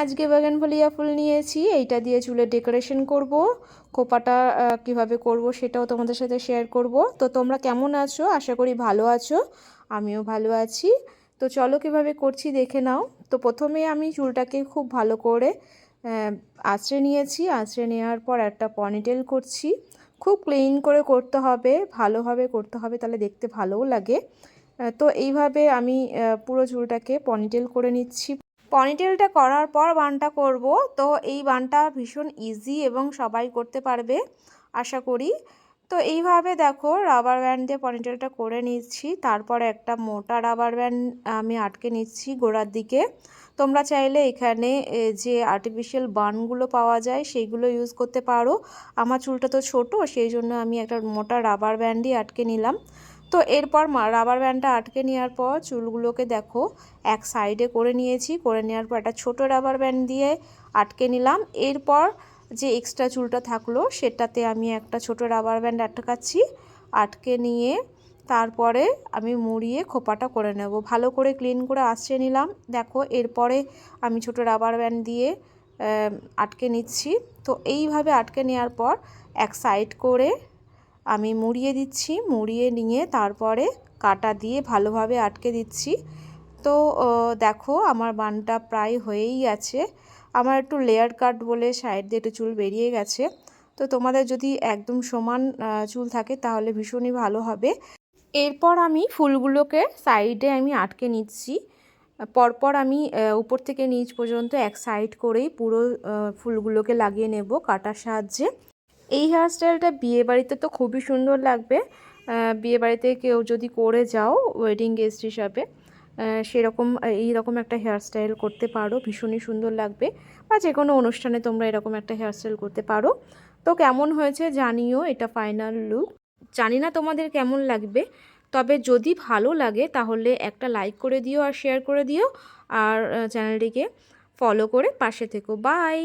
আজকে বাগানভলিয়া ফুল নিয়েছি, এইটা দিয়ে চুলের ডেকোরেশন করব, খোপাটা কীভাবে করব সেটাও তোমাদের সাথে শেয়ার করব। তো তোমরা কেমন আছো? আশা করি ভালো আছো, আমিও ভালো আছি। তো চলো কীভাবে করছি দেখে নাও। তো প্রথমে আমি চুলটাকে খুব ভালো করে আঁচড়ে নিয়েছি, আঁচড়ে নেওয়ার পর একটা পনিটেল করছি। খুব ক্লিন করে করতে হবে, ভালোভাবে করতে হবে, তাহলে দেখতে ভালোও লাগে। তো এইভাবে আমি পুরো চুলটাকে পনিটেল করে নিচ্ছি। পনিটেলটা করার পর বানটা করব। তো এই বানটা ভীষণ ইজি এবং সবাই করতে পারবে, আশা করি। তো এইভাবে দেখো রাবার ব্যান্ড দিয়ে পনিটেলটা করে নিচ্ছি। তারপর একটা মোটা রাবার ব্যান্ড আমি আটকে নিচ্ছি গোড়ার দিকে। তোমরা চাইলে এখানে যে আর্টিফিশিয়াল বানগুলো পাওয়া যায় সেইগুলো ইউজ করতে পারো। আমার চুলটা তো ছোট, সেই জন্য আমি একটা মোটা রাবার ব্যান্ডই আটকে নিলাম। তো এরপর রাবার ব্যান্ডটা আটকে নেওয়ার পর চুলগুলোকে দেখো এক সাইডে করে নিয়েছি, করে নেওয়ার পর একটা ছোটো রাবার ব্যান্ড দিয়ে আটকে নিলাম। এরপর যে এক্সট্রা চুলটা থাকল সেটাতে আমি একটা ছোট রাবার ব্যান্ড আটকাচ্ছি, আটকে নিয়ে তারপরে আমি মুড়িয়ে খোপাটা করে নেব। ভালো করে ক্লিন করে আশ্রে নিলাম। দেখো এরপরে আমি ছোট রাবার ব্যান্ড দিয়ে আটকে নিচ্ছি। তো এইভাবে আটকে নেওয়ার পর এক সাইড করে আমি মুড়িয়ে দিচ্ছি, মুড়িয়ে নিয়ে তারপরে কাটা দিয়ে ভালোভাবে আটকে দিচ্ছি। তো দেখো আমার বানটা প্রায় হয়েই আছে আমার একটু লেয়ার কাট বলে সাইড দিয়ে একটু চুল বেরিয়ে গেছে। তো তোমাদের যদি একদম সমান চুল থাকে তাহলে ভীষণই ভালো হবে। এরপর আমি ফুলগুলোকে সাইডে আমি আটকে নিচ্ছি। পরপর আমি উপর থেকে নিচ পর্যন্ত এক সাইড করেই পুরো ফুলগুলোকে লাগিয়ে নেব কাটার সাহায্যে। এই হেয়ারস্টাইলটা বিয়ে বাড়িতে তো খুবই সুন্দর লাগবে। বিয়ে বাড়িতে কেউ যদি করে যাও ওয়েডিং গেস্ট হিসাবে সেরকম, এইরকম একটা হেয়ারস্টাইল করতে পারো, ভীষণই সুন্দর লাগবে। বা যে কোনো অনুষ্ঠানে তোমরা এরকম একটা হেয়ারস্টাইল করতে পারো। তো কেমন হয়েছে জানিও এটা ফাইনাল লুক জানি না তোমাদের কেমন লাগবে, তবে যদি ভালো লাগে তাহলে একটা লাইক করে দিও আর শেয়ার করে দিও। আর চ্যানেলটিকে ফলো করে পাশে থেকো। বাই